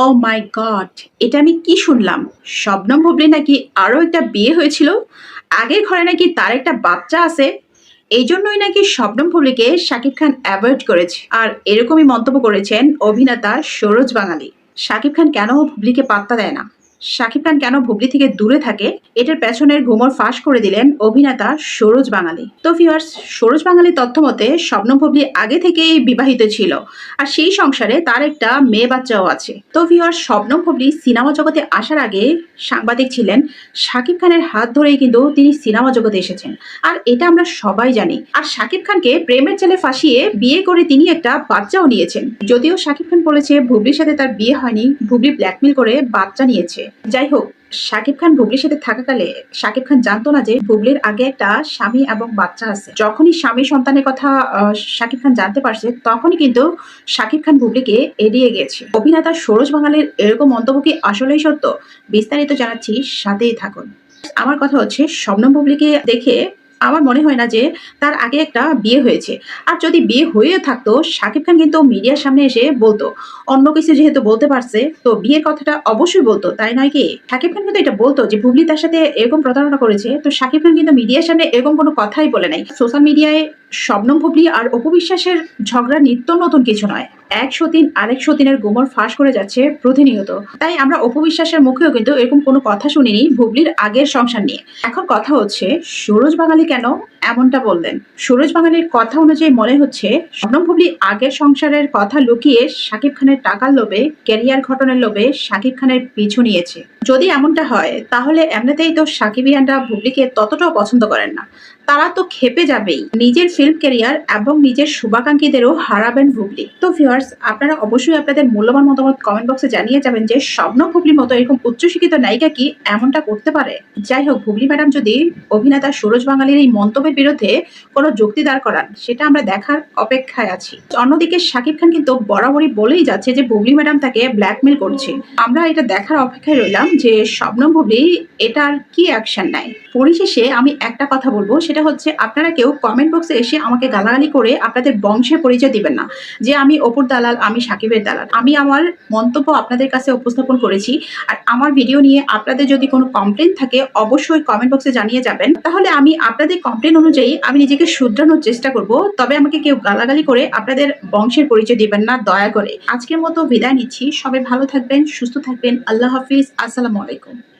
ও মাই god এটা আমি কি শুনলাম? শবনম ভুবলি নাকি আরও একটা বিয়ে হয়েছিল? আগের ঘরে নাকি তার একটা বাচ্চা আছে? এই জন্যই নাকি শবনম ভুবলিকে শাকিব খান অ্যাভয়েড করেছে। আর এরকমই মন্তব্য করেছেন অভিনেতা সরোজ বাঙালি। শাকিব খান কেন ভুবলিকে পাত্তা দেয় না? শাকিব খান কেন বুবলি থেকে দূরে থাকে? এটার পেছনের ঘুমর ফাঁস করে দিলেন অভিনেতা সরোজ বাঙালি। তো ভিউয়ার্স সরোজ বাঙালির তথ্য মতে, শবনম বুবলি আগে থেকেই বিবাহিত ছিল আর সেই সংসারে তার একটা মেয়ে বাচ্চাও আছে। তো ভিউয়ার্স শবনম বুবলি সিনেমা জগতে আসার আগে সাংবাদিক ছিলেন শাকিব খানের হাত ধরেই কিন্তু তিনি সিনেমা জগতে এসেছেন। আর এটা আমরা সবাই জানি। আর শাকিব খানকে প্রেমের ছেলে ফাঁসিয়ে বিয়ে করে তিনি একটা বাচ্চাও নিয়েছেন। যদিও শাকিব খান বলেছে বুবলির সাথে তার বিয়ে হয়নি বুবলি ব্ল্যাকমেল করে বাচ্চা নিয়েছে। যাই হোক, শাকিব খান বুবলির সাথে থাকাকালে শাকিব খান জানতো না যে বুবলির আগে একটা স্বামী এবং বাচ্চা আছে। যখনই স্বামী সন্তানের কথা শাকিব খান জানতে পারছে, তখনই কিন্তু শাকিব খান বুবলিকে এড়িয়ে গেছে। অভিনেতা সরোজ বাঙালির এরকম মন্তব্য কি আসলেই সত্য? বিস্তারিত জানাচ্ছি, সাথেই থাকুন। আমার কথা হচ্ছে স্বপ্ন বুবলিকে দেখে আমার মনে হয় না যে তার আগে একটা বিয়ে হয়েছে। আর যদি বিয়ে হয়েও থাকতো, শাকিব খান কিন্তু মিডিয়ার সামনে এসে বলতো, অন্য কিছু যেহেতু বলতে পারছে, তো বিয়ের কথাটা অবশ্যই বলতো, তাই নয় কি? শাকিব খান কিন্তু এটা বলতো যে বুবলি তার সাথে এরকম প্রতারণা করেছে, তো শাকিব খান কিন্তু মিডিয়ার সামনে এরকম কোনো কথাই বলে নাই। সোশ্যাল মিডিয়ায় শবনম বুবলি আর অপবিশ্বাসের ঝগড়া নিত্য নতুন কিছু নয়। একশো দিন আরেকশো দিনের গোমর ফাঁস করে যাচ্ছে প্রতিনিয়ত। তাই আমরা অপবিশ্বাসের মুখেও কিন্তু এরকম কোনো কথা শুনিনি ভুবলির আগের সংসার নিয়ে। এখন কথা হচ্ছে, সুরজ বাঙালি কেন এমনটা বললেন? সুরজ বাঙালির কথা অনুযায়ী মনে হচ্ছে শবনম ভুবলি আগের সংসারের কথা লুকিয়ে শাকিব খানের টাকার লোভে, ক্যারিয়ার ঘটনার লোভে শাকিব খানের পিছু নিয়েছে। যদি এমনটা হয়, তাহলে এমনিতেই তো সাকিবিয়ানরা বুবলিকে ততটাও পছন্দ করেন না। তারা তো খেপে যাবেই। নিজের ফিল্ম ক্যারিয়ার এবং নিজের শুভাকাঙ্ক্ষীদেরও হারাবেন বুবলি। তো ভিউয়ার্স আপনারা অবশ্যই আপনাদের মূল্যবান মতামত কমেন্ট বক্সে জানিয়ে যাবেন যে স্বপ্ন বুবলির মতো এরকম উচ্চশিক্ষিত নায়িকা কি এমনটা করতে পারে? যাই হোক, বুবলি ম্যাডাম যদি অভিনেতা সুরজ বাঙালির এই মন্তব্যের বিরুদ্ধে কোনো যুক্তি দাঁড় করান, সেটা আমরা দেখার অপেক্ষায় আছি। অন্যদিকে শাকিব খান কিন্তু বরাবরই বলেই যাচ্ছে যে বুবলি ম্যাডাম তাকে ব্ল্যাকমেল করছে। আমরা এটা দেখার অপেক্ষায় রইলাম। যে স্বপ্ন বুবলি এটার কি অ্যাকশন নেয় পরিশেষে আমি একটা কথা বলব, সেটা হচ্ছে আপনারা কেউ কমেন্ট বক্সে এসে আমাকে গালাগালি করে আপনাদের বংশের পরিচয় দিবেন না। যে আমি অপুর দালাল, আমি সাকিবের দালাল। আমি আমার মন্তব্য আপনাদের কাছে উপস্থাপন করেছি। আর আমার ভিডিও নিয়ে আপনাদের যদি কোনো কমপ্লেন থাকে, অবশ্যই কমেন্ট বক্সে জানিয়ে যাবেন। তাহলে আমি আপনাদের কমপ্লেন অনুযায়ী আমি নিজেকে শুধরানোর চেষ্টা করব। তবে আমাকে কেউ গালাগালি করে আপনাদের বংশের পরিচয় দিবেন না, দয়া করে। আজকের মতো বিদায় নিচ্ছি। সবাই ভালো থাকবেন, সুস্থ থাকবেন। আল্লাহ হাফিজ। আসসালামু Assalamu alaikum.